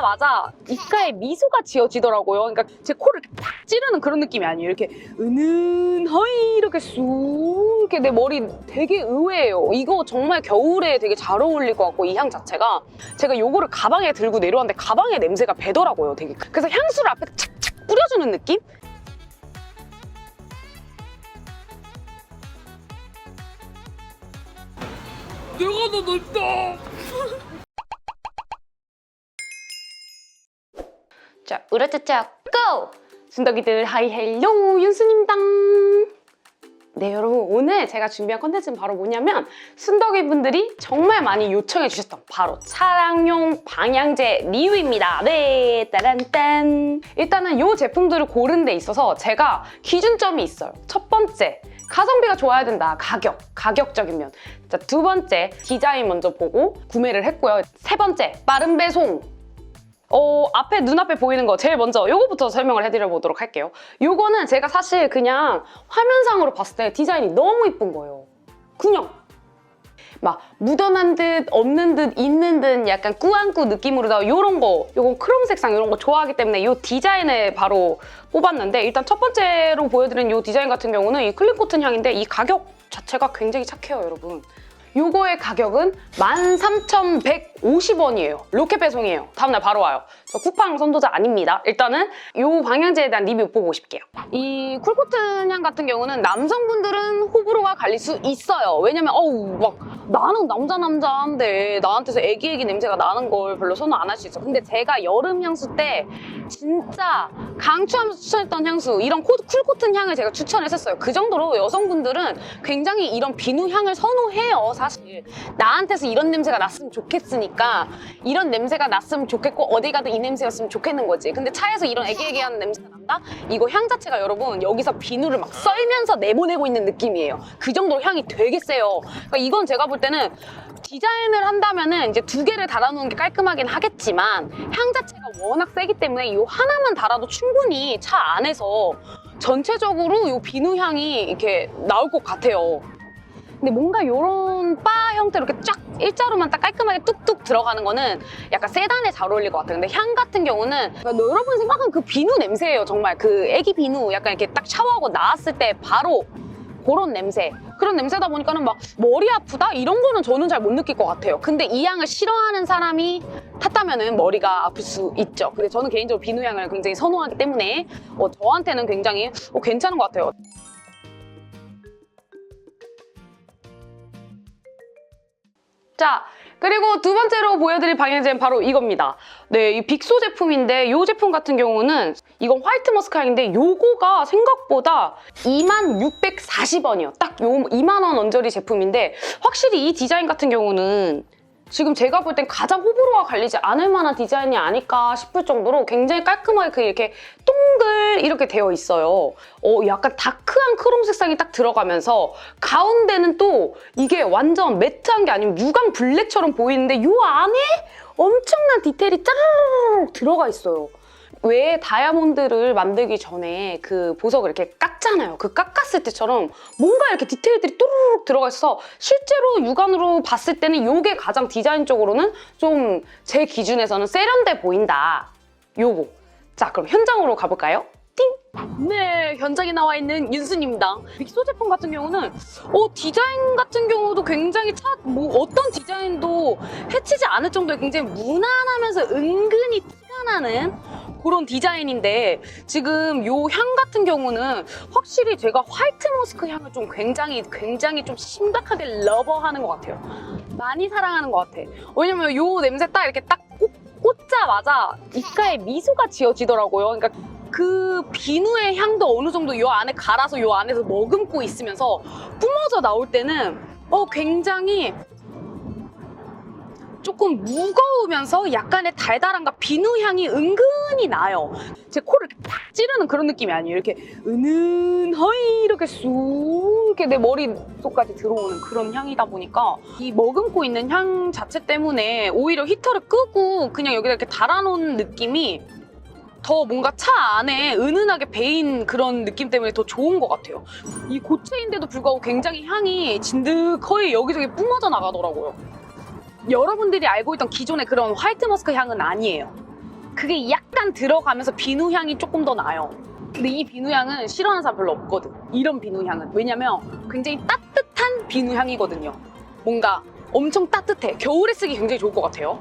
꽂자마자 입가에 미소가 지어지더라고요. 그러니까 제 코를 이렇게 팍 찌르는 그런 느낌이 아니에요. 이렇게 은은하이 이렇게 쑥 이렇게 내 머리 되게 의외예요. 이거 정말 겨울에 되게 잘 어울릴 것 같고 이 향 자체가 제가 요거를 가방에 들고 내려왔는데 가방에 냄새가 배더라고요. 되게 그래서 향수를 앞에 착착 뿌려주는 느낌? 내가 더 낫다. 으라차차 고! 순덕이들 하이 헬로 윤수입니다. 네 여러분 오늘 제가 준비한 컨텐츠는 바로 뭐냐면 순덕이 분들이 정말 많이 요청해 주셨던 바로 차량용 방향제 리뷰입니다. 네 따란딴 일단은 이 제품들을 고른 데 있어서 제가 기준점이 있어요. 첫 번째 가성비가 좋아야 된다. 가격, 가격적인 면. 자, 두 번째, 디자인 먼저 보고 구매를 했고요. 세 번째, 빠른 배송. 어, 앞에 눈앞에 보이는 거 제일 먼저 요거부터 설명을 해드려 보도록 할게요. 요거는 제가 사실 그냥 화면상으로 봤을 때 디자인이 너무 이쁜 거예요. 그냥 막 묻어난 듯 없는 듯 있는 듯 약간 꾸안꾸 느낌으로다 요런 거 요건 크롬 색상 요런 거 좋아하기 때문에 요 디자인을 바로 뽑았는데 일단 첫 번째로 보여드린 요 디자인 같은 경우는 이 클린 코튼 향인데 이 가격 자체가 굉장히 착해요 여러분 요거의 가격은 13,150원이에요. 로켓 배송이에요. 다음날 바로 와요. 저 쿠팡 선도자 아닙니다. 일단은 요 방향제에 대한 리뷰 보고 싶게요. 이 쿨코튼 향 같은 경우는 남성분들은 호불호가 갈릴 수 있어요. 왜냐면 어우 막 나는 남자 남자인데 나한테서 애기 애기 냄새가 나는 걸 별로 선호 안 할 수 있어. 근데 제가 여름 향수 때 진짜 강추하면서 추천했던 향수 이런 코- 쿨코튼 향을 제가 추천했었어요. 그 정도로 여성분들은 굉장히 이런 비누 향을 선호해요. 사실 나한테서 이런 냄새가 났으면 좋겠으니까 이런 냄새가 났으면 좋겠고 어디 가도 이 냄새였으면 좋겠는 거지. 근데 차에서 이런 애기애기한 냄새가 난다? 이거 향 자체가 여러분 여기서 비누를 막 썰면서 내보내고 있는 느낌이에요. 그 정도로 향이 되게 세요. 그러니까 이건 제가 볼 때는 디자인을 한다면은 이제 두 개를 달아놓은 게 깔끔하긴 하겠지만 향 자체가 워낙 세기 때문에 이 하나만 달아도 충분히 차 안에서 전체적으로 이 비누 향이 이렇게 나올 것 같아요. 근데 뭔가 이런 바 형태로 이렇게 쫙 일자로만 딱 깔끔하게 뚝뚝 들어가는 거는 약간 세단에 잘 어울릴 것 같아요. 근데 향 같은 경우는 그러니까 여러분 생각한 그 비누 냄새예요. 정말 그 애기 비누 약간 이렇게 딱 샤워하고 나왔을 때 바로 그런 냄새. 그런 냄새다 보니까는 막 머리 아프다? 이런 거는 저는 잘 못 느낄 것 같아요. 근데 이 향을 싫어하는 사람이 탔다면은 머리가 아플 수 있죠. 근데 저는 개인적으로 비누 향을 굉장히 선호하기 때문에 어, 저한테는 굉장히 어, 괜찮은 것 같아요. 자, 그리고 두 번째로 보여드릴 방향제는 바로 이겁니다. 네, 이 빅소 제품인데 이 제품 같은 경우는 이건 화이트 머스크 향인데 요거가 생각보다 2640원이요. 딱 요 2만 원 언저리 제품인데 확실히 이 디자인 같은 경우는 지금 제가 볼 땐 가장 호불호가 갈리지 않을 만한 디자인이 아닐까 싶을 정도로 굉장히 깔끔하게 그 이렇게 동글 이렇게 되어 있어요. 어, 약간 다크한 크롬 색상이 딱 들어가면서 가운데는 또 이게 완전 매트한 게 아니면 유광 블랙처럼 보이는데 요 안에 엄청난 디테일이 짜르르 들어가 있어요. 왜 다이아몬드를 만들기 전에 그 보석을 이렇게 깎잖아요. 그 깎았을 때처럼 뭔가 이렇게 디테일들이 또르륵 들어가 있어서 실제로 육안으로 봤을 때는 이게 가장 디자인적으로는 좀 제 기준에서는 세련돼 보인다. 요거. 자, 그럼 현장으로 가볼까요? 띵! 네, 현장에 나와 있는 윤순입니다. 빅소 제품 같은 경우는 어, 디자인 같은 경우도 굉장히 차, 뭐 어떤 디자인도 해치지 않을 정도의 굉장히 무난하면서 은근히 티가 나는 그런 디자인인데 지금 요 향 같은 경우는 확실히 제가 화이트 머스크 향을 좀 굉장히 굉장히 좀 심각하게 러버하는 것 같아요. 많이 사랑하는 것 같아. 왜냐면 요 냄새 딱 이렇게 딱 꽂, 꽂자마자 입가에 미소가 지어지더라고요. 그러니까 그 비누의 향도 어느 정도 요 안에 갈아서 요 안에서 머금고 있으면서 뿜어져 나올 때는 어 굉장히 조금 무거우면서 약간의 달달함과 비누 향이 은근히 나요. 제 코를 팍 찌르는 그런 느낌이 아니에요. 이렇게 은은하이 이렇게 쑥 이렇게 내 머릿속까지 들어오는 그런 향이다 보니까 이 머금고 있는 향 자체 때문에 오히려 히터를 끄고 그냥 여기다 이렇게 달아놓은 느낌이 더 뭔가 차 안에 은은하게 배인 그런 느낌 때문에 더 좋은 것 같아요. 이 고체인데도 불구하고 굉장히 향이 진득거리 여기저기 뿜어져 나가더라고요. 여러분들이 알고 있던 기존의 그런 화이트 머스크 향은 아니에요. 그게 약간 들어가면서 비누 향이 조금 더 나요. 근데 이 비누 향은 싫어하는 사람 별로 없거든. 이런 비누 향은 왜냐면 굉장히 따뜻한 비누 향이거든요. 뭔가 엄청 따뜻해. 겨울에 쓰기 굉장히 좋을 것 같아요.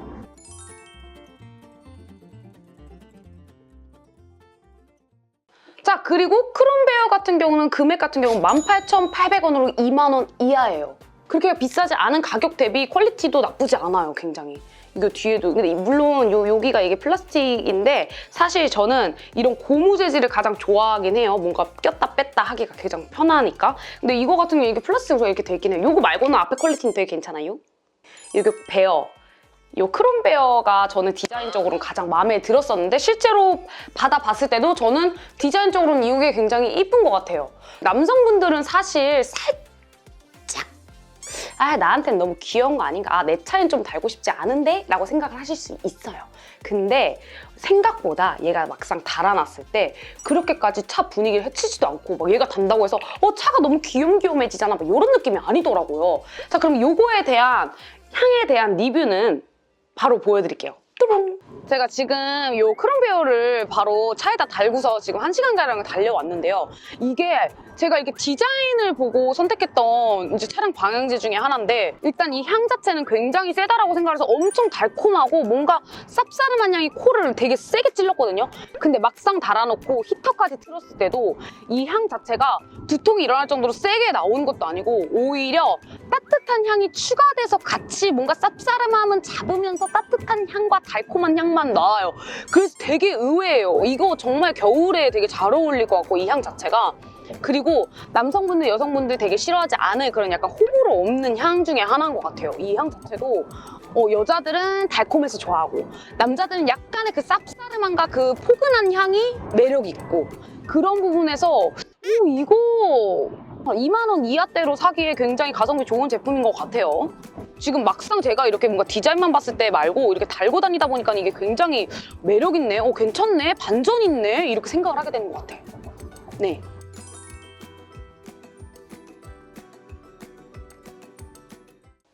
자 그리고 크롬베어 같은 경우는 금액 같은 경우는 18,800원으로 2만 원 이하예요. 그렇게 비싸지 않은 가격 대비 퀄리티도 나쁘지 않아요, 굉장히. 이거 뒤에도 근데 물론 요 여기가 이게 플라스틱인데 사실 저는 이런 고무 재질을 가장 좋아하긴 해요. 뭔가 꼈다 뺐다 하기가 가장 편하니까. 근데 이거 같은 경우 이게 플라스틱으로 이렇게 돼 있긴 해요. 요거 말고는 앞에 퀄리티는 되게 괜찮아요. 이게 베어. 요 크롬베어가 저는 디자인적으로는 가장 마음에 들었었는데 실제로 받아봤을 때도 저는 디자인적으로는 이게 굉장히 이쁜 것 같아요. 남성분들은 사실 살짝 아 나한테는 너무 귀여운 거 아닌가 아, 내 차엔 좀 달고 싶지 않은데 라고 생각을 하실 수 있어요. 근데 생각보다 얘가 막상 달아놨을 때 그렇게까지 차 분위기를 해치지도 않고 막 얘가 단다고 해서 어 차가 너무 귀염귀염해지잖아 막 이런 느낌이 아니더라고요. 자 그럼 요거에 대한 향에 대한 리뷰는 바로 보여드릴게요. 제가 지금 요 크롬베어를 바로 차에다 달고서 지금 한 시간가량 달려왔는데요. 이게 제가 이렇게 디자인을 보고 선택했던 이제 차량 방향제 중에 하나인데 일단 이 향 자체는 굉장히 세다라고 생각해서 엄청 달콤하고 뭔가 쌉싸름한 향이 코를 되게 세게 찔렀거든요. 근데 막상 달아놓고 히터까지 틀었을 때도 이 향 자체가 두통이 일어날 정도로 세게 나오는 것도 아니고 오히려 따뜻한 향이 추가돼서 같이 뭔가 쌉싸름함은 잡으면서 따뜻한 향과 달콤한 향만 나와요. 그래서 되게 의외예요. 이거 정말 겨울에 되게 잘 어울릴 것 같고 이 향 자체가 그리고 남성분들, 여성분들 되게 싫어하지 않을 그런 약간 호불호 없는 향 중에 하나인 것 같아요. 이 향 자체도 어, 여자들은 달콤해서 좋아하고 남자들은 약간의 그 쌉싸름함과 그 포근한 향이 매력 있고 그런 부분에서 오 이거 2만 원 이하대로 사기에 굉장히 가성비 좋은 제품인 것 같아요. 지금 막상 제가 이렇게 뭔가 디자인만 봤을 때 말고 이렇게 달고 다니다 보니까 이게 굉장히 매력 있네. 어 괜찮네. 반전 있네. 이렇게 생각을 하게 되는 것 같아요. 네.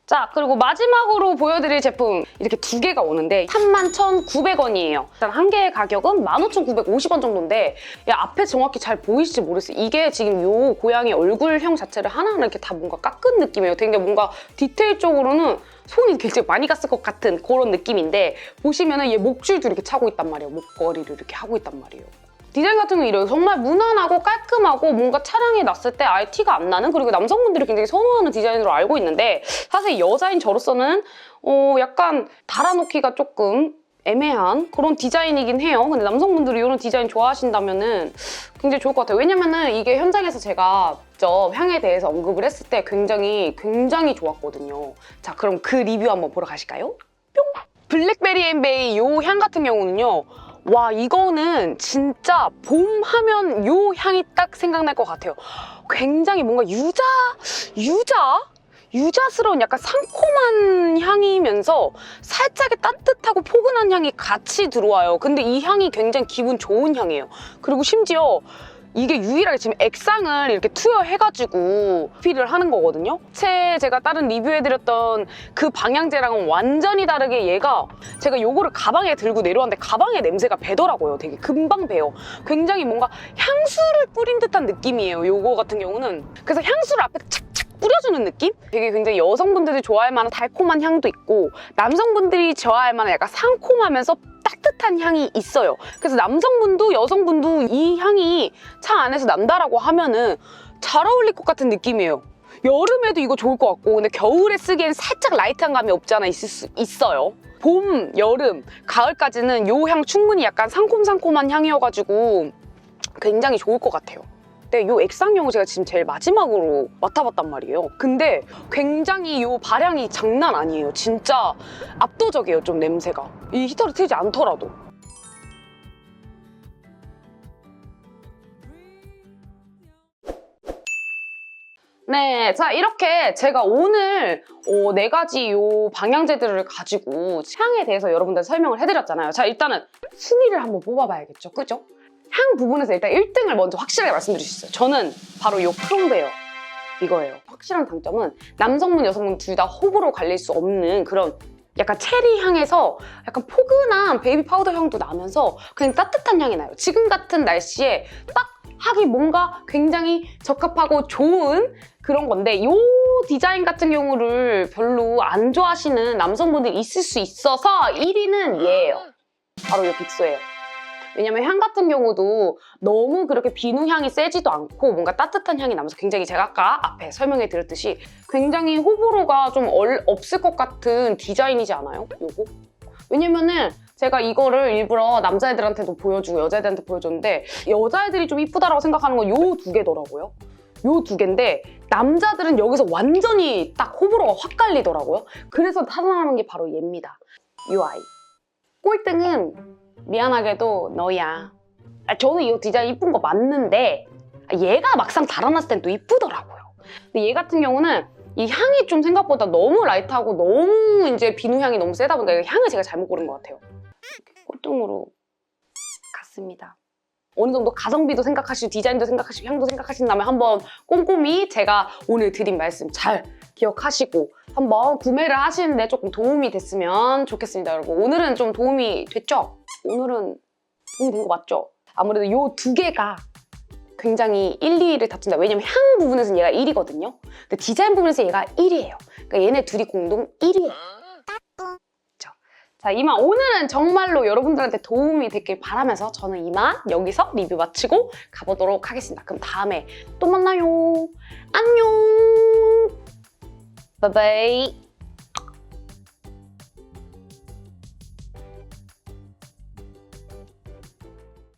자, 그리고 마지막으로 보여드릴 제품 이렇게 두 개가 오는데 31,900원이에요. 일단 한 개의 가격은 15,950원 정도인데 야, 앞에 정확히 잘 보이실지 모르겠어요. 이게 지금 요 고양이 얼굴형 자체를 하나하나 이렇게 다 뭔가 깎은 느낌이에요. 되게 뭔가 디테일적으로는 손이 굉장히 많이 갔을 것 같은 그런 느낌인데 보시면은 얘 목줄도 이렇게 차고 있단 말이에요. 목걸이를 이렇게 하고 있단 말이에요. 디자인 같은 경우 이래요. 정말 무난하고 깔끔하고 뭔가 차량에 놨을 때 아예 티가 안 나는 그리고 남성분들이 굉장히 선호하는 디자인으로 알고 있는데 사실 여자인 저로서는 어 약간 달아놓기가 조금 애매한 그런 디자인이긴 해요. 근데 남성분들이 이런 디자인 좋아하신다면은 굉장히 좋을 것 같아요. 왜냐면은 이게 현장에서 제가 직접 향에 대해서 언급을 했을 때 굉장히 굉장히 좋았거든요. 자, 그럼 그 리뷰 한번 보러 가실까요? 뿅! 블랙베리 앤베이 요향 같은 경우는요. 와 이거는 진짜 봄 하면 요 향이 딱 생각날 것 같아요. 굉장히 뭔가 유자 유자 유자스러운 약간 상콤한 향이면서 살짝의 따뜻하고 포근한 향이 같이 들어와요. 근데 이 향이 굉장히 기분 좋은 향이에요. 그리고 심지어 이게 유일하게 지금 액상을 이렇게 투여해가지고 필을 하는 거거든요. 제 제가 다른 리뷰해드렸던 그 방향제랑은 완전히 다르게 얘가 제가 요거를 가방에 들고 내려왔는데 가방에 냄새가 배더라고요. 되게 금방 배요. 굉장히 뭔가 향수를 뿌린 듯한 느낌이에요. 요거 같은 경우는. 그래서 향수를 앞에 착착 뿌려주는 느낌? 되게 굉장히 여성분들이 좋아할 만한 달콤한 향도 있고 남성분들이 좋아할 만한 약간 상콤하면서 따뜻한 향이 있어요. 그래서 남성분도 여성분도 이 향이 차 안에서 난다라고 하면은 잘 어울릴 것 같은 느낌이에요. 여름에도 이거 좋을 것 같고 근데 겨울에 쓰기엔 살짝 라이트한 감이 없지 않아 있을 수 있어요. 봄, 여름, 가을까지는 요향 충분히 약간 상콤상콤한 향이어가지고 굉장히 좋을 것 같아요. 근데 요 액상용을 제가 지금 제일 마지막으로 맡아봤단 말이에요. 근데 굉장히 요 발향이 장난 아니에요. 진짜 압도적이에요, 좀 냄새가. 이 히터를 틀지 않더라도. 네, 자 이렇게 제가 오늘 어, 네 가지 요 방향제들을 가지고 향에 대해서 여러분들 설명을 해드렸잖아요. 자 일단은 순위를 한번 뽑아봐야겠죠, 그죠? 향 부분에서 일단 1등을 먼저 확실하게 말씀드릴 수 있어요. 저는 바로 요 크롬베어 이거예요. 확실한 장점은 남성분, 여성분 둘 다 호불호 갈릴 수 없는 그런 약간 체리 향에서 약간 포근한 베이비 파우더 향도 나면서 그냥 따뜻한 향이 나요. 지금 같은 날씨에 딱 하기 뭔가 굉장히 적합하고 좋은 그런 건데 이 디자인 같은 경우를 별로 안 좋아하시는 남성분들이 있을 수 있어서 1위는 얘예요. 바로 이 빅소예요. 왜냐면 향 같은 경우도 너무 그렇게 비누 향이 세지도 않고 뭔가 따뜻한 향이 나면서 굉장히 제가 아까 앞에 설명해 드렸듯이 굉장히 호불호가 좀 얼- 없을 것 같은 디자인이지 않아요? 요거? 왜냐면은 제가 이거를 일부러 남자애들한테도 보여주고 여자애들한테 보여줬는데 여자애들이 좀 이쁘다라고 생각하는 건 요 두 개더라고요. 요 두 개인데 남자들은 여기서 완전히 딱 호불호가 확 갈리더라고요. 그래서 타산하는 게 바로 얘입니다. 요 아이. 꼴등은 미안하게도 너야. 아, 저는 이 디자인 이쁜 거 맞는데 아, 얘가 막상 달아났을 땐 또 이쁘더라고요. 근데 얘 같은 경우는 이 향이 좀 생각보다 너무 라이트하고 너무 이제 비누 향이 너무 세다 보니까 이 향을 제가 잘못 고른 것 같아요. 꼴등으로 갔습니다. 어느 정도 가성비도 생각하시고 디자인도 생각하시고 향도 생각하신다면 한번 꼼꼼히 제가 오늘 드린 말씀 잘 기억하시고 한번 구매를 하시는데 조금 도움이 됐으면 좋겠습니다, 여러분. 오늘은 좀 도움이 됐죠? 오늘은 도움이 된 거 맞죠? 아무래도 이 두 개가 굉장히 1, 2위를 다툰다. 왜냐면 향 부분에서는 얘가 1위거든요. 근데 디자인 부분에서 얘가 1위예요. 그러니까 얘네 둘이 공동 1위예요. 자, 이만 오늘은 정말로 여러분들한테 도움이 됐길 바라면서 저는 이만 여기서 리뷰 마치고 가보도록 하겠습니다. 그럼 다음에 또 만나요. 안녕. 바이바이.